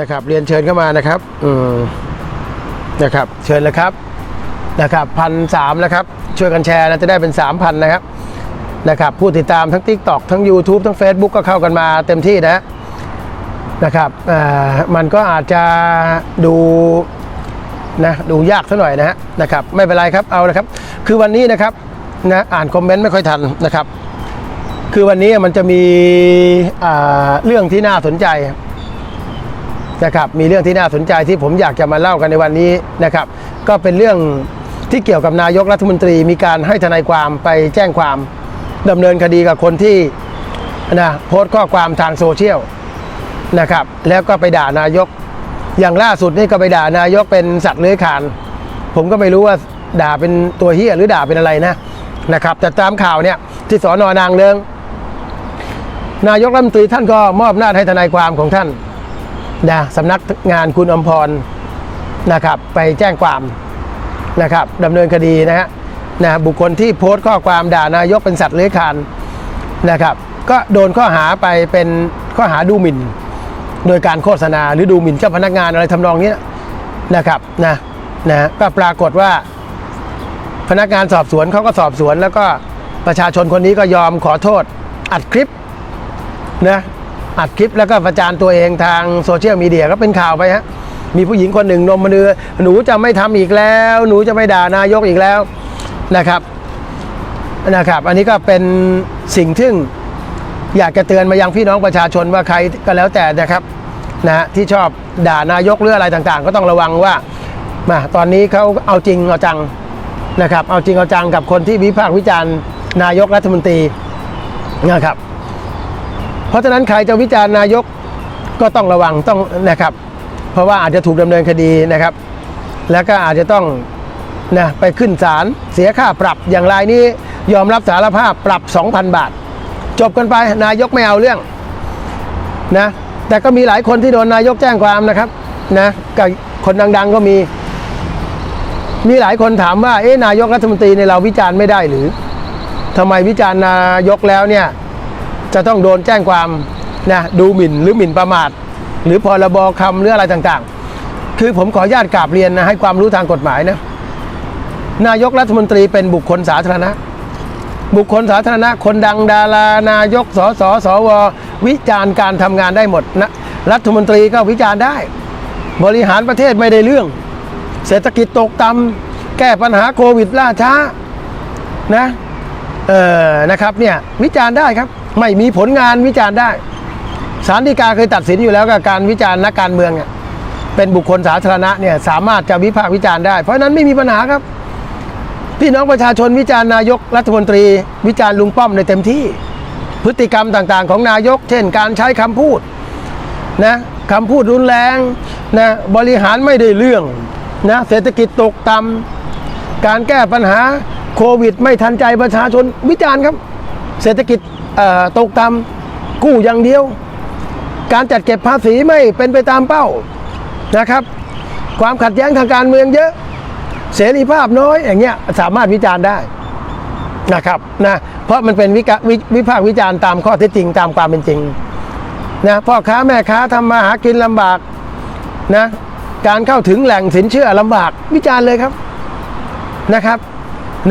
นะครับ เรียนเชิญเข้ามานะครับ อืมนะครับ เชิญเลยครับนะครับพันสามนะครับ ช่วยกันแชร์นะจะได้เป็นสามพันนะครับนะครับ ผู้ติดตามทั้ง Tik t o อกทั้ง YouTube ทั้ง Facebook ก็เข้ากันมาเต็มที่นะนะครับอ่ามันก็อาจจะดูนะดูยากซะหน่อยนะฮะนะครับ ไม่เป็นไรครับเอานะครับ คือวันนี้นะครับนะอ่านคอมเมนต์ไม่ค่อยทันนะครับ คือวันนี้มันจะมีอ่าเรื่องที่น่าสนใจ นะครับมีเรื่องที่น่าสนใจที่ผมอยากจะมาเล่ากันในวันนี้นะครับก็เป็นเรื่องที่เกี่ยวกับนายกรัฐมนตรีมีการให้ทนายความไปแจ้งความดำเนินคดีกับคนที่นะโพสต์ข้อความทางโซเชียลนะครับแล้วก็ไปด่านายก อย่างล่าสุดนี่ก็ไปด่านายกเป็นสัตว์เลื้อยคลานผมก็ไม่รู้ว่าด่าเป็นตัวเฮียหรือด่าเป็นอะไรนะนะครับแต่ตามข่าวเนี่ยที่สอนอนางเลิงนายกรัฐมนตรีท่านก็มอบหน้าให้ทนายความของท่าน นะสำนักงานคุณอมพรนะครับ ไปแจ้งความนะครับดำเนินคดีนะฮะนะบุคคลที่โพสต์ข้อความด่านายกเป็นสัตว์เลื้อยคลานนะครับ ก็โดนข้อหาไปเป็นข้อหาดูหมิ่น โดยการโฆษณาหรือดูหมิ่นเจ้าพนักงานอะไรทำนองนี้นะครับนะนะก็ปรากฏว่า พนักงานสอบสวนเขาก็สอบสวน แล้วก็ประชาชนคนนี้ก็ยอมขอโทษอัดคลิปนะ อัดคลิปแล้วก็ประจานตัวเองทางโซเชียลมีเดียก็เป็นข่าวไปฮะมีผู้หญิงคนหนึ่งนมมือหนูจะไม่ทำอีกแล้ว หนูจะไม่ด่านายกอีกแล้วนะครับนะครับ อันนี้ก็เป็นสิ่งที่อยากจะเตือนมายังพี่น้องประชาชนว่าใครก็แล้วแต่นะครับนะฮะที่ชอบด่านายกหรืออะไรต่างๆ ก็ต้องระวังว่ามาตอนนี้เขาเอาจริงเอาจังนะครับ เอาจริงเอาจังกับคนที่วิพากษ์วิจารณ์นายกรัฐมนตรีนะครับ ราะฉะนั้นใครจะวิจารณ์นายกก็ต้องระวังต้องนะครับ เพราะว่าอาจจะถูกดำเนินคดีนะครับ แล้วก็อาจจะต้องนะไปขึ้นศาลเสียค่าปรับอย่างไรนี้ยอมรับสารภาพปรับ 2,000 บาท จบกันไปนายกไม่เอาเรื่องนะแต่ก็มีหลายคนที่โดนนายกแจ้งความนะครับนะกับคนดัง ๆก็มี มีหลายคนถามว่าเอ๊ะนายกรัฐมนตรีในเราวิจารณ์ไม่ได้หรือทำไมวิจารณ์นายกแล้วเนี่ย จะต้องโดนแจ้งความนะดูหมิ่นหรือหมิ่นประมาท หรือพรบคำหรืออะไรต่างๆ คือผมขออนุญาตกราบเรียนนะให้ความรู้ทางกฎหมายนะนายกรัฐมนตรีเป็นบุคคลสาธารณะ บุคคลสาธารณะ คนดังดารานายกสสสว วิจารณ์การทำงานได้หมดนะรัฐมนตรีก็วิจารณ์ได้ บริหารประเทศไม่ได้เรื่อง เศรษฐกิจตกต่ำแก้ปัญหาโควิดล่าช้านะเออนะครับเนี่ยวิจารณ์ได้ครับ ไม่มีผลงานวิจารณ์ได้ศาลฎีกาเคยตัดสินอยู่แล้วกับการวิจารณ์นักการเมืองเป็นบุคคลสาธารณะเนี่ยสามารถจะวิพากษ์วิจารณ์ได้ เพราะนั้นไม่มีปัญหาครับ พี่น้องประชาชนวิจารณ์นายกรัฐมนตรี วิจารณ์ลุงป้อมในเต็มที่ พฤติกรรมต่างๆ ของนายก เช่น การใช้คำพูดนะคำพูดรุนแรงนะบริหารไม่ได้เรื่องนะเศรษฐกิจตกต่ำการแก้ปัญหาโควิด ไม่ทันใจประชาชนวิจารณ์ครับ เศรษฐกิจ ตกต่ำกู้อย่างเดียว การจัดเก็บภาษีไม่เป็นไปตามเป้านะครับ ความขัดแย้งทางการเมืองเยอะ เสรีภาพน้อยอย่างเงี้ยสามารถวิจารณ์ได้นะครับนะเพราะมันเป็นวิวิวิพากษ์วิจารณ์ตามข้อเท็จจริงตามความเป็นจริงนะพ่อค้าแม่ค้าทำมาหากินลำบากนะการเข้าถึงแหล่งสินเชื่อลำบากวิจารณ์เลยครับนะครับ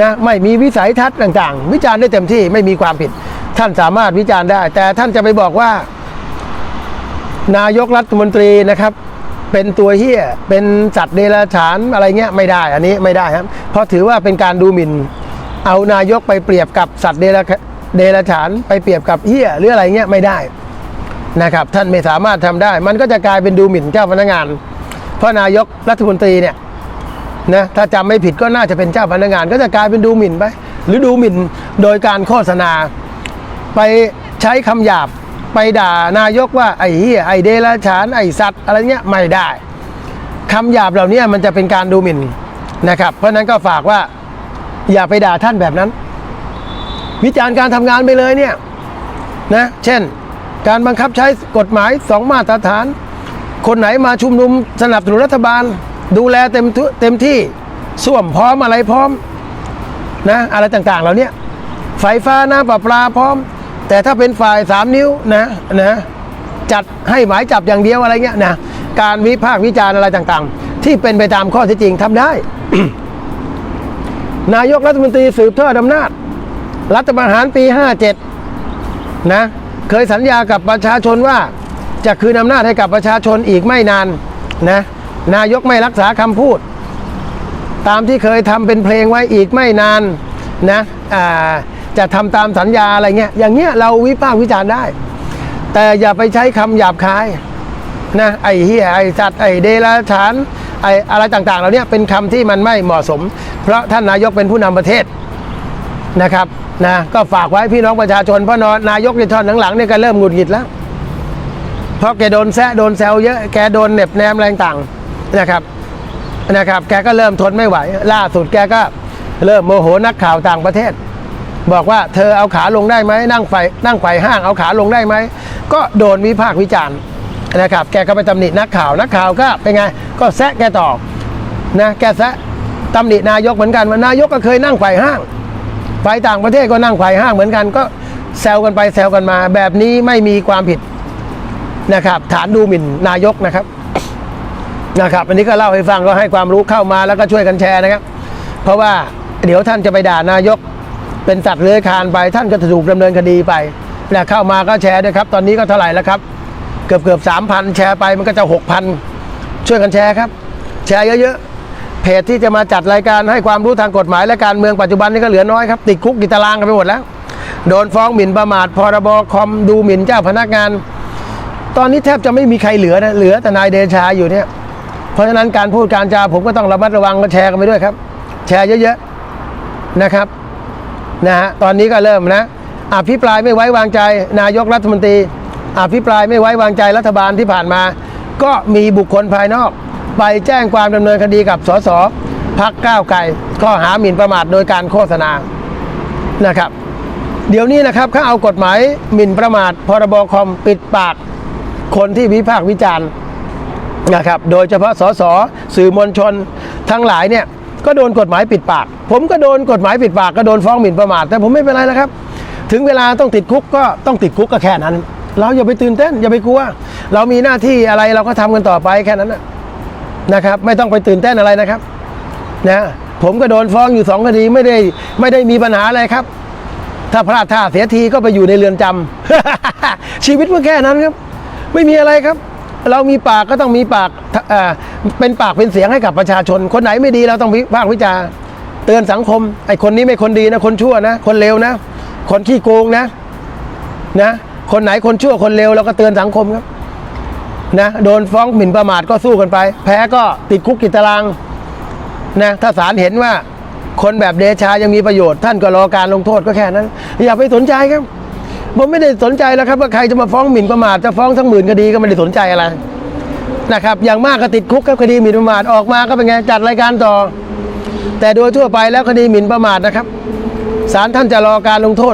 นะไม่มีวิสัยทัศน์ต่างๆ วิจารณ์ได้เต็มที่ไม่มีความผิด ท่านสามารถวิจารณ์ได้ แต่ท่านจะไปบอกว่า นายกรัฐมนตรีนะครับ เป็นตัวเฮี้ยเป็นสัตว์เดรัจฉานอะไรเงี้ยไม่ได้ อันนี้ไม่ได้ครับ เพราะถือว่าเป็นการดูหมิ่น เอานายกไปเปรียบกับสัตว์เดรัจเดรัจฉาน ไปเปรียบกับเฮี้ยหรืออะไรเงี้ยไม่ได้นะครับ ท่านไม่สามารถทำได้ มันก็จะกลายเป็นดูหมิ่นเจ้าพนักงาน เพราะนายกรัฐมนตรีเนี่ยนะถ้าจำไม่ผิดก็น่าจะเป็นเจ้าพนักงาน ก็จะกลายเป็นดูหมิ่นไป หรือดูหมิ่นโดยการโฆษณา ไปใช้คำหยาบไปด่านายกว่าไอ้เหี้ยไอ้เดรัจฉานไอ้สัตว์อะไรเงี้ยไม่ได้คำหยาบเหล่านี้มันจะเป็นการดูหมิ่นนะครับ เพราะนั้นก็ฝากว่าอย่าไปด่าท่านแบบนั้น วิจารณ์การทำงานไปเลยเนี่ยนะเช่น การบังคับใช้กฎหมายสองมาตรฐาน คนไหนมาชุมนุมสนับสนุนรัฐบาล ดูแลเต็มทุเต็มที่ส่วมพร้อมอะไรพร้อมนะอะไรต่างๆเหล่านี้ไฟฟ้าน้ำประปาพร้อม แต่ถ้าเป็นฝ่ายสามนิ้วนะนะจัดให้หมายจับอย่างเดียวอะไรเงี้ยนะการวิพากษ์วิจารณ์อะไรต่างๆ ที่เป็นไปตามข้อเท็จจริงทำได้ นายกรัฐมนตรีสืบทอดอำนาจ รัฐประหารปี 57 นะ เคยสัญญากับประชาชนว่า จะคืนอำนาจให้กับประชาชนอีกไม่นานนะนายกไม่รักษาคำพูด ตามที่เคยทำเป็นเพลงไว้อีกไม่นานนะอ่า จะทำตามสัญญาอะไรเงี้ยอย่างเงี้ยเราวิพากษ์วิจารณ์ได้ แต่อย่าไปใช้คำหยาบคายนะไอ้เฮียไอ้สัตว์ไอ้เดรัจฉานไอ้อะไรต่างๆเหล่านี้เป็นคำที่มันไม่เหมาะสม เพราะท่านนายกเป็นผู้นำประเทศนะครับนะก็ฝากไว้พี่น้องประชาชนเพราะนนายกในท่อนหลังๆเนี่ยก็เริ่มหงุดหงิดแล้ว เพราะแกโดนแซะโดนแซวเยอะแกโดนเหน็บแนมอะไรต่างๆนะครับนะครับ แกก็เริ่มทนไม่ไหว ล่าสุดแกก็เริ่มโมโหนักข่าวต่างประเทศ บอกว่าเธอเอาขาลงได้ไหมนั่งไฟนั่งไฟห้างเอาขาลงได้ไหมก็โดนวิพากษ์วิจารณ์นะครับแกก็ไปตำหนินักข่าวนักข่าวก็เป็นไง ก็แซะแกตอบนะแกแซะตำหนินายกเหมือนกันว่านายกก็เคยนั่งไฟห้างไปต่างประเทศก็นั่งไขว่ห้างเหมือนกัน ก็แซวกันไปแซวกันมา แบบนี้ไม่มีความผิดนะครับ ฐานดูหมิ่นนายกนะครับนะครับอันนี้ก็เล่าให้ฟังก็ให้ความรู้เข้ามาแล้วก็ช่วยกันแชร์นะครับ เพราะว่าเดี๋ยวท่านจะไปด่านายก เป็นสัตว์เลื้อยคานไปท่านก็ถูกดำเนินคดีไปนะเข้ามาก็แชร์ด้วยครับ ตอนนี้ก็เท่าไหร่แล้วครับ เกือบเกือบสามพันแชร์ไปมันก็จะหกพันช่วยกันแชร์ครับ แชร์เยอะๆเพจที่จะมาจัดรายการให้ความรู้ทางกฎหมายและการเมืองปัจจุบันนี้ก็เหลือน้อยครับ ติดคุกติดตารางกันไปหมดแล้ว โดนฟ้องหมิ่นประมาทพรบคอมดูหมิ่นเจ้าพนักงาน ตอนนี้แทบจะไม่มีใครเหลือนะเหลือแต่นายเดชาอยู่เนี่ยเพราะฉะนั้นการพูดการจาผมก็ต้องระมัดระวังก็แชร์กันไปด้วยครับ แชร์เยอะๆนะครับ นะฮะตอนนี้ก็เริ่มนะอภิปรายไม่ไว้วางใจ นายกรัฐมนตรี อภิปรายไม่ไว้วางใจรัฐบาลที่ผ่านมา ก็มีบุคคลภายนอก ไปแจ้งความดำเนินคดีกับสสพักก้าวไกลข้อหาหมิ่นประมาทโดยการโฆษณานะครับ เดี๋ยวนี้นะครับเขาเอากฎหมายหมิ่นประมาทพรบคอมปิดปาก คนที่วิพากษ์วิจารณ์นะครับ โดยเฉพาะสสสื่อมวลชนทั้งหลายเนี่ย ก็โดนกฎหมายปิดปาก ผมก็โดนกฎหมายปิดปากก็โดนฟ้องหมิ่นประมาทแต่ผมไม่เป็นไรนะครับ ถึงเวลาต้องติดคุกก็ต้องติดคุกก็แค่นั้น เราอย่าไปตื่นเต้นอย่าไปกลัว เรามีหน้าที่อะไรเราก็ทำกันต่อไปแค่นั้นนะครับ ไม่ต้องไปตื่นเต้นอะไรนะครับนะผมก็โดนฟ้องอยู่สองคดีไม่ได้ไม่ได้มีปัญหาอะไรครับ ถ้าพลาดท่าเสียทีก็ไปอยู่ในเรือนจำชีวิตมันแค่นั้นครับ ไม่มีอะไรครับ เรามีปากก็ต้องมีปากเเป็นปากเป็นเสียงให้กับประชาชน คนไหนไม่ดีเราต้องวิพากษ์วิจารณ์เตือนสังคมไอ้คนนี้ไม่คนดีนะคนชั่วนะคนเลวนะ คนขี้โกงนะนะ คนไหนคนชั่วคนเลวเราก็เตือนสังคมครับนะโดนฟ้องหมิ่นประมาทก็สู้กันไป แพ้ก็ติดคุกติดตารางนะถ้าศาลเห็นว่าคนแบบเดชายังมีประโยชน์ท่านก็รอการลงโทษก็แค่นั้น อย่าไปสนใจครับ ผมไม่ได้สนใจแล้วครับว่าใครจะมาฟ้องหมิ่นประมาทจะฟ้องทั้งหมื่นคดีก็ไม่ได้สนใจอะไรนะครับ อย่างมากก็ติดคุกครับคดีหมิ่นประมาทออกมาก็เป็นไงจัดรายการต่อ แต่โดยทั่วไปแล้วคดีหมิ่นประมาทนะครับศาลท่านจะรอการลงโทษ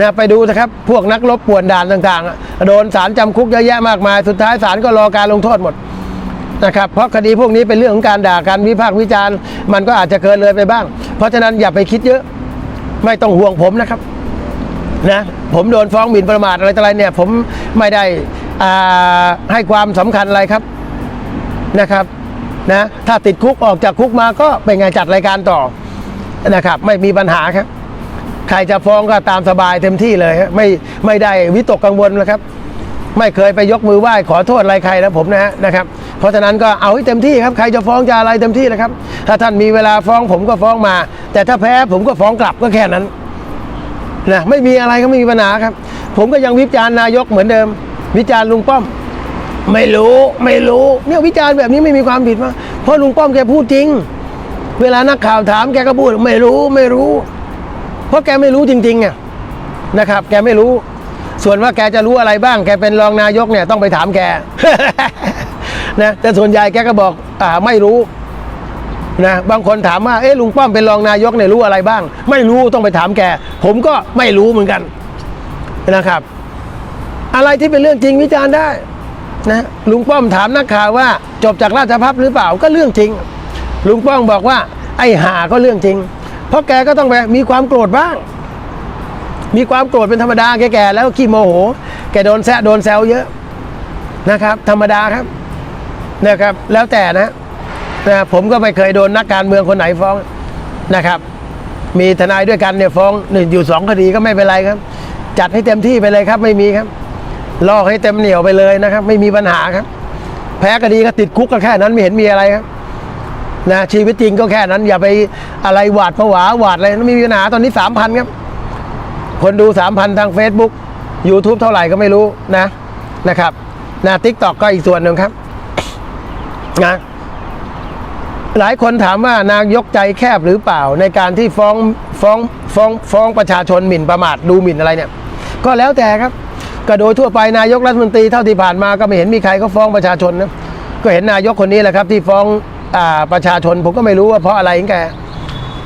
นะไปดูนะครับ พวกนักรบป่วนด่านต่างๆ โดนศาลจำคุกเยอะแยะมากมาย สุดท้ายศาลก็รอการลงโทษหมดนะครับเพราะคดีพวกนี้เป็นเรื่องของการด่าการวิพากษ์วิจารณ์ มันก็อาจจะเกินเลยไปบ้าง เพราะฉะนั้นอย่าไปคิดเยอะ ไม่ต้องห่วงผมนะครับ นะผมโดนฟ้องหมิ่นประมาทอะไรต่ออะไรเนี่ย ผมไม่ได้อ่าให้ความสำคัญอะไรครับนะครับนะถ้าติดคุกออกจากคุกมาก็เป็นไงจัดรายการต่อนะครับ ไม่มีปัญหาครับ ใครจะฟ้องก็ตามสบายเต็มที่เลยไม่ไม่ได้วิตกกังวลนะครับ ไม่เคยไปยกมือไหว้ขอโทษอะไรใครนะผมนะฮะนะครับ เพราะฉะนั้นก็เอาให้เต็มที่ครับใครจะฟ้องจะอะไรเต็มที่เลยครับ ถ้าท่านมีเวลาฟ้องผมก็ฟ้องมา แต่ถ้าแพ้ผมก็ฟ้องกลับก็แค่นั้น นะไม่มีอะไรก็ไม่มีปัญหาครับ ผมก็ยังวิจารณ์นายกเหมือนเดิม วิจารณ์ลุงป้อม ไม่รู้ไม่รู้เนี่ยวิจารณ์แบบนี้ไม่มีความผิดมากเพราะลุงป้อมแกพูดจริง เวลานักข่าวถามแกก็พูดไม่รู้ไม่รู้ เพราะแกไม่รู้จริงๆอะนะครับ แกไม่รู้ ส่วนว่าแกจะรู้อะไรบ้าง แกเป็นรองนายกเนี่ยต้องไปถามแกนะแต่ส่วนใหญ่แกก็บอกอ่าไม่รู้ นะบางคนถามว่าเอ๊ะลุงป้อมเป็นรองนายกเนี่ยรู้อะไรบ้าง ไม่รู้ต้องไปถามแก ผมก็ไม่รู้เหมือนกันนะครับ อะไรที่เป็นเรื่องจริงวิจารณ์ได้นะลุงป้อมถามนักข่าวว่า จบจากราชพัฒหรือเปล่าก็เรื่องจริง ลุงป้อมบอกว่า ไอ้หาก็เรื่องจริง เพราะแกก็ต้องไปมีความโกรธบ้าง มีความโกรธเป็นธรรมดาแก่ๆแล้วขี้โมโห แกโดนแซะโดนแซวเยอะนะครับ ธรรมดาครับนะครับ แล้วแต่นะ นะผมก็ไม่เคยโดนนักการเมืองคนไหนฟ้องนะครับ มีทนายด้วยกันเนี่ยฟ้องหนึ่งอยู่สองคดีก็ไม่เป็นไรครับ จัดให้เต็มที่ไปเลยครับไม่มีครับลอกให้เต็มเหนียวไปเลยนะครับ ไม่มีปัญหาครับ แพ้คดีก็ติดคุกก็แค่นั้นไม่เห็นมีอะไรครับนะชีวิตจริงก็แค่นั้นอย่าไปอะไรหวาดผวาหวาดอะไรไม่มีปัญหาตอนนี้สามพันครับ คนดูสามพันทาง Facebook YouTube เท่าไหร่ก็ไม่รู้นะนะครับนะทิกตอกก็อีกส่วนหนึ่งครับนะ หลายคนถามว่านายกใจแคบหรือเปล่าในการที่ฟ้องฟ้องฟ้องฟ้องประชาชนหมิ่นประมาทดูหมิ่นอะไรเนี่ย ก็แล้วแต่ครับก็โดยทั่วไปนายกรัฐมนตรีเท่าที่ผ่านมาก็ไม่เห็นมีใครก็ฟ้องประชาชนนะก็เห็นนายกคนนี้แหละครับที่ฟ้องอประชาชนผมก็ไม่รู้ว่าเพราะอะไรของแก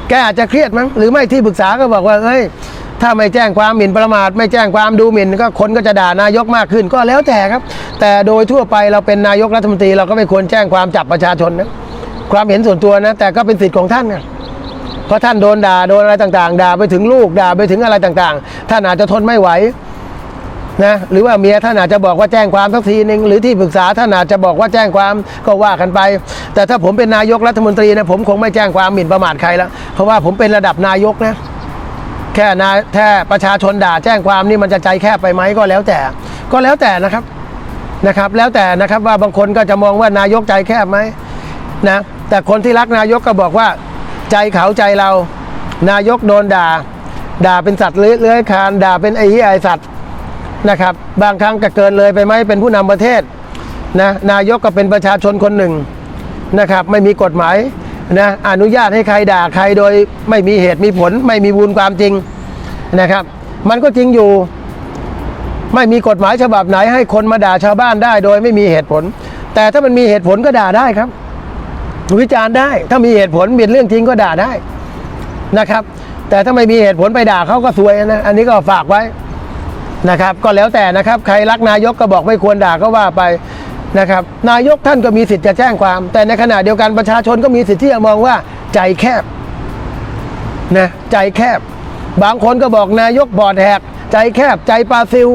แกอาจจะเครียดมั้งหรือไม่ที่ปรึกษาก็บอกว่าเฮ้ยถ้าไม่แจ้งความหมิ่นประมาท ไม่แจ้งความดูหมิ่นก็คนก็จะด่านายกมากขึ้นก็แล้วแต่ครับ แต่โดยทั่วไปเราเป็นนายกรัฐมนตรีเราก็ไม่ควรแจ้งความจับประชาชนนะ ความเห็นส่วนตัวนะ แต่ก็เป็นสิทธิ์ของท่านนะเพราะท่านโดนด่าโดนอะไรต่าง ๆ ด่าไปถึงลูกด่าไปถึงอะไรต่างๆ ท่านอาจจะทนไม่ไหวนะหรือว่าเมียท่านอาจจะบอกว่าแจ้งความสักทีหนึ่งหรือที่ปรึกษาท่านอาจจะบอกว่าแจ้งความก็ว่ากันไป แต่ถ้าผมเป็นนายกรัฐมนตรีนะผมคงไม่แจ้งความหมิ่นประมาทใครแล้วเพราะว่าผมเป็นระดับนายกนะแค่นาแค่ประชาชนด่าแจ้งความนี่มันจะใจแคบไปไหมก็แล้วแต่ ก็แล้วแต่นะครับนะครับ แล้วแต่นะครับว่าบางคนก็จะมองว่านายกใจแคบไหมนะ แต่คนที่รักนายกก็บอกว่า ใจเขาใจเรา นายกโดนด่า ด่าเป็นสัตว์เลื้อยคลานด่าเป็นไอ้เหี้ยไอสัตว์นะครับ บางครั้งก็เกินเลยไปไหมเป็นผู้นำประเทศนะนายกก็เป็นประชาชนคนหนึ่งนะครับ ไม่มีกฎหมายนะอนุญาตให้ใครด่าใครโดยไม่มีเหตุมีผล ไม่มีบูญความจริงนะครับ มันก็จริงอยู่ ไม่มีกฎหมายฉบับไหนให้คนมาด่าชาวบ้านได้ โดยไม่มีเหตุผล แต่ถ้ามันมีเหตุผลก็ด่าได้ครับ วิจารณ์ได้ ถ้ามีเหตุผลเป็นเรื่องจริงก็ด่าได้นะครับ แต่ถ้าไม่มีเหตุผลไปด่าเขาก็ซวยนะอันนี้ก็ฝากไว้นะครับ ก็แล้วแต่นะครับใครรักนายกก็บอกไม่ควรด่าก็ว่าไปนะครับ นายกท่านก็มีสิทธิ์จะแจ้งความ แต่ในขณะเดียวกันประชาชนก็มีสิทธิ์ที่จะมองว่าใจแคบนะใจแคบ บางคนก็บอกนายกบอดแหก ใจแคบใจปลาซิว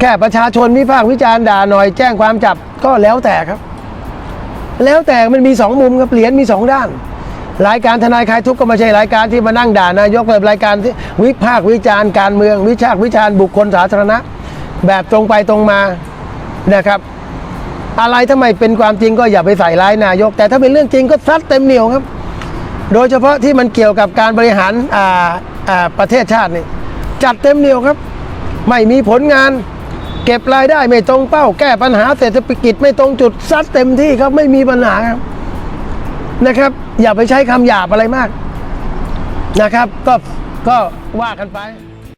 แค่ประชาชนวิพากษ์วิจารณ์ด่าหน่อยแจ้งความจับก็แล้วแต่ครับ แล้วแต่มันมีสองมุมครับเหรียญมีสองด้าน รายการทนายคลายทุกข์ก็ไม่ใช่รายการที่มานั่งด่านายกแบบรายการที่วิพากษ์วิจารณ์การเมือง วิชากวิจารณ์บุคคลสาธารณะ แบบตรงไปตรงมานะครับ อะไรถ้าไม่เป็นความจริงก็อย่าไปใส่ร้ายนายก แต่ถ้าเป็นเรื่องจริงก็ซัดเต็มเหนียวครับ โดยเฉพาะที่มันเกี่ยวกับการบริหารประเทศชาตินี่จัดเต็มเหนียวครับ ไม่มีผลงาน เก็บรายได้ไม่ตรงเป้า แก้ปัญหาเศรษฐกิจไม่ตรงจุดซัดเต็มที่ครับไม่มีปัญหาครับนะครับ อย่าไปใช้คำหยาบอะไรมากนะครับ ก็ก็ว่ากันไป